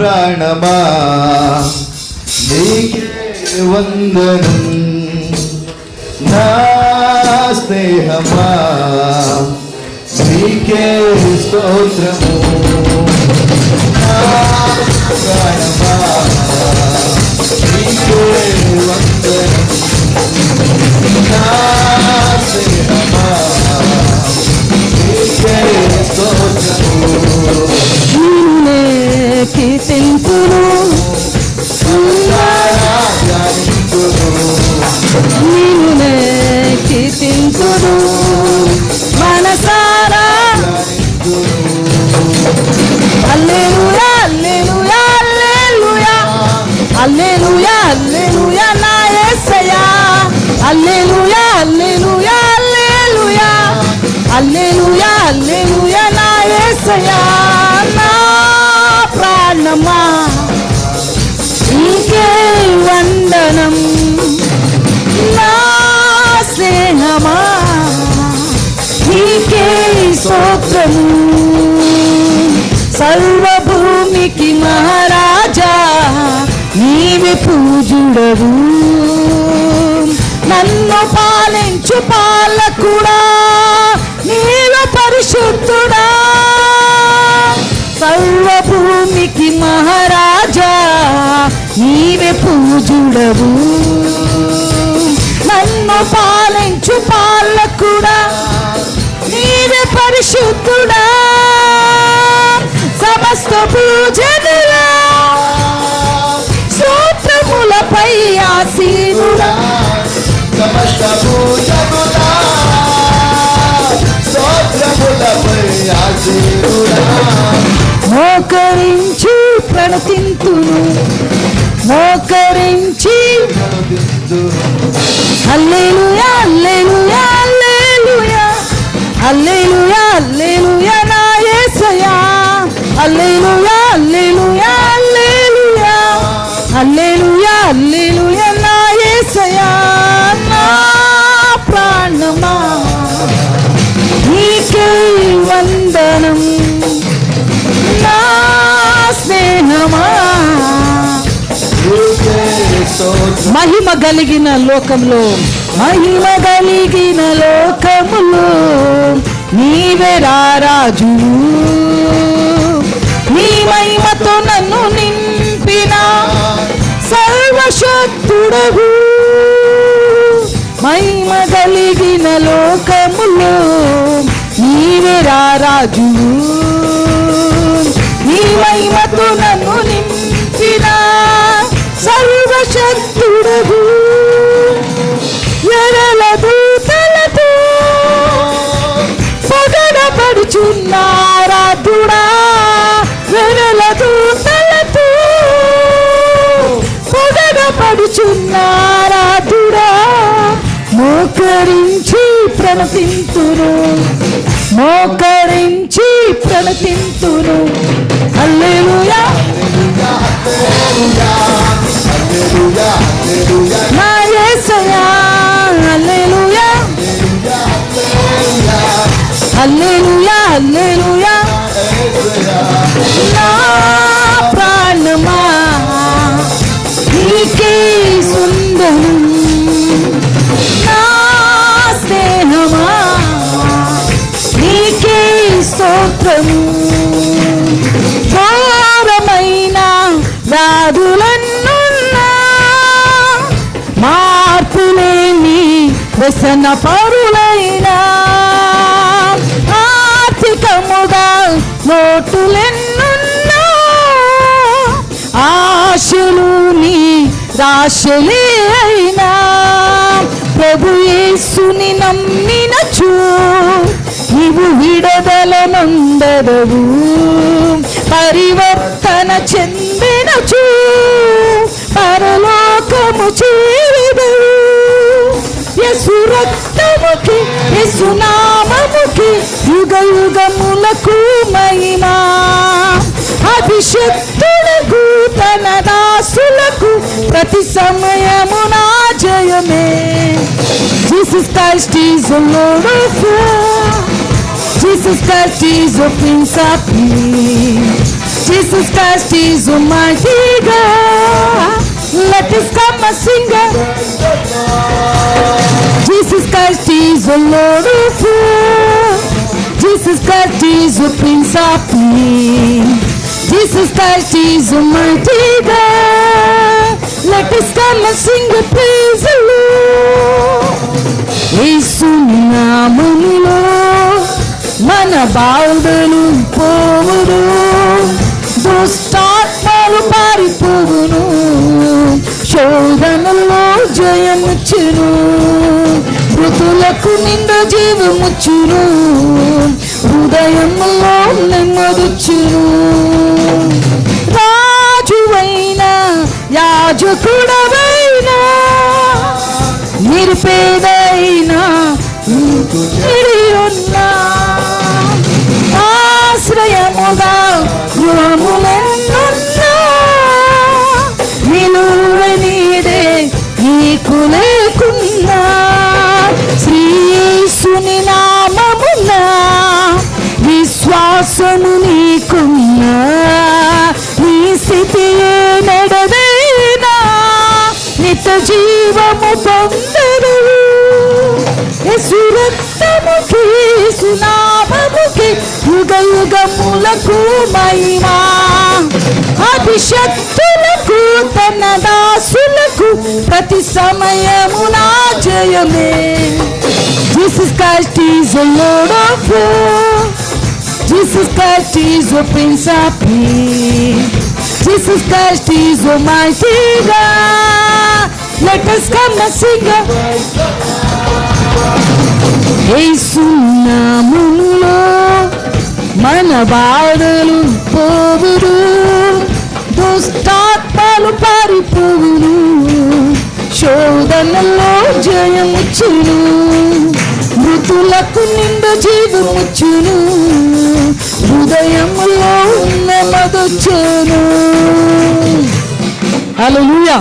ప్రాణమా? నీకే వందనం. నా స్నేహమా? నీకే స్తోత్రము. ప్రాణమా? నీకే వందనం. నా స్నేహమా? అల్లెలుయా అల్లెలుయా నా యేసయ్యా నా ప్రాణమా నీకే వందనం నా స్నేహమా నీకే స్తోత్రము సర్వభూమికి మహారాజా నీవి పూజుడవు నన్ను పాలించు పాలకుడా మహారాజా నీవే పూజుడవు. నన్ను పాలించు పాలకుడా నీవే పరిశుద్ధుడా. సమస్త పూజనులా స్తోత్రములపై ఆసీనుడా. సమస్త స్తోత్రములపై మోకరించి ప్రణతింతును మోకరించి. హల్లెలూయా హల్లెలూయా హల్లెలూయా హల్లెలూయా హల్లెలూయా. మహిమ కలిగిన లోకంలో మహిమ కలిగిన లోకములో నీవే రారాజు. నీ మహిమతో నన్ను నింపిన సర్వశక్తుడవు. మహిమ కలిగిన లోకములో నీవే రారాజు. సర్వశక్తుడవు ఎరల దూతలతో పొగడబడుచున్నారాధుడా వెరల దూతలతో పొగడబడుచున్నారాధుడా మోకరించి ప్రణతింతురు మోకరించి ప్రణతింతురు హల్లెలూయా. నా హల్లెలూయా హల్లెలూయా. నా ప్రాణమా నీకే సుందరం. నా స్నేహమా నీకే స్తోత్రము ఘోరమైన వ్యాధులన్నున్నా మార్పులేని వ్యసన పరులైనా లోటులెన్నున్నా ఆశలు నీ రాశలే అయినా ప్రభు యేసుని నమ్మినచు నీవు విడదల నందరవు పరివర్తన చెందినచు పరలోకము చేరుదవు మహిమా అభిషక్తులకు తన దాసులకు ప్రతి సమయమున జయమే Jesus Christ is the Lord of all. Jesus Christ is the Prince of Peace. Jesus Christ Christ is Almighty God. Let us come and sing. Jesus Christ is the Lord of all. Jesus Christ is the Prince of Peace. Jesus Christ is Almighty God. Let us come and sing the praise the Lord. యేసుని నామములో మన బాధలు పోవును దుష్టాత్మలు పారిపోవును శోధనలో జయముచ్చును మృతులకు నిండు జీవముచ్చును సునామముకి యుగ యుగములకు మహిమా అభిషక్తులకు తన దాసులకు ప్రతి సమయమునా జయమే Jesus Christ is Lord of Jesus Christ is the Prince of Peace. Jesus Christ is the mighty God. Let us come and sing. Yesu శోధనలో జయముచ్చును. మృతులకు నిండ జీవముచ్చును. హృదయములో నెమ్మదొచ్చును హల్లెలూయా